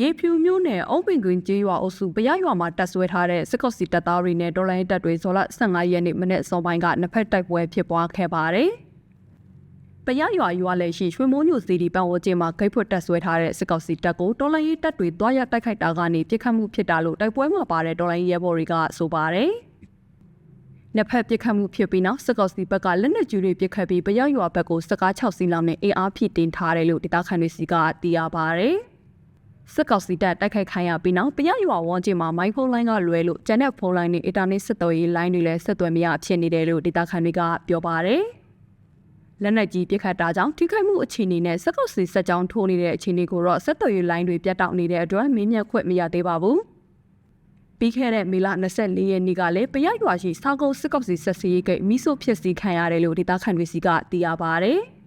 ရေဖြူမျိုးနဲ့အုံးပင်ကွင်းကျေးရွာအုပ်စုပရရွာမှာတပ်ဆွဲထားတဲ့စစ်ကော့စီတပ်သားတွေနဲ့ဒေါ်လာရင်းတပ်တွေဇော်လ15ရက်နေ့မနေ့အစောပိုင်းကနှစ်ဖက်တိုက်ပွဲဖြစ်ပွားခဲ့ပါတယ်။ပရရွာရွာလည်းရှိရွှေမိုးညိုစီဒီပန်ဝကျင်းမှာဂိတ်ဖွက်တပ်ဆွဲထားတဲ့စစ်ကော့စီတပ်ကိုဒေါ်လာရင်းတပ်တွေတွားရတိုက်ခိုက်တာကနေပြစ်ခတ်မှုဖြစ်တာလို့တိုက်ပွဲမှာပါတဲ့ဒေါ်လာရင်းရဲဘော်တွေကဆိုပါတယ်။နှစ်ဖက်ပြစ်ခတ်မှုဖြစ်ပြီးနောက်စစ်ကော့စီဘက်ကလက်နက်ကျူတွေပြစ်ခတ်ပြီးပရရွာဘက်ကိုစကား6စီးလောက်နဲ့အင်အားဖြည့်တင်ထားတယ်လို့ဒေသခံတွေစီကသိရပါတယ်။ စစ်ကောက်စီတပ်တိုက်ခိုက်ခိုင်းရပြီးနောက်ပရရွာဝန်းကျင်မှာမိုင်းဖုန်းလိုင်းကလွဲလို့ကျန်တဲ့ဖုန်းလိုင်းနဲ့အင်တာနက်ဆက်သွယ်ရေးလိုင်းတွေလည်းဆက်သွယ်မရဖြစ်နေတယ်လို့ဒေသခံတွေကပြောပါတယ်။လက်နက်ကြီးပစ်ခတ်တာကြောင့်ထိခိုက်မှုအခြေအနေနဲ့စစ်ကောက်စီစက်ကြောင်းထိုးနေတဲ့အခြေအနေကိုတော့ဆက်သွယ်ရေးလိုင်းတွေပြတ်တောက်နေတဲ့အတွက်မင်းမြတ်ခွင့်မရသေးပါဘူး။ပြီးခဲ့တဲ့မေလ24ရက်နေ့ကလည်းပရရွာရှိစောက်ကုန်းစစ်ကောက်စီဆက်စီရေးကိတ်မိဆိုဖြစ်စီခံရတယ်လို့ဒေသခံတွေစီကသိရပါတယ်။